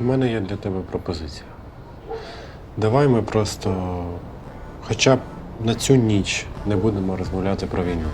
У мене є для тебе пропозиція. Давай ми просто хоча б на цю ніч не будемо розмовляти про війну.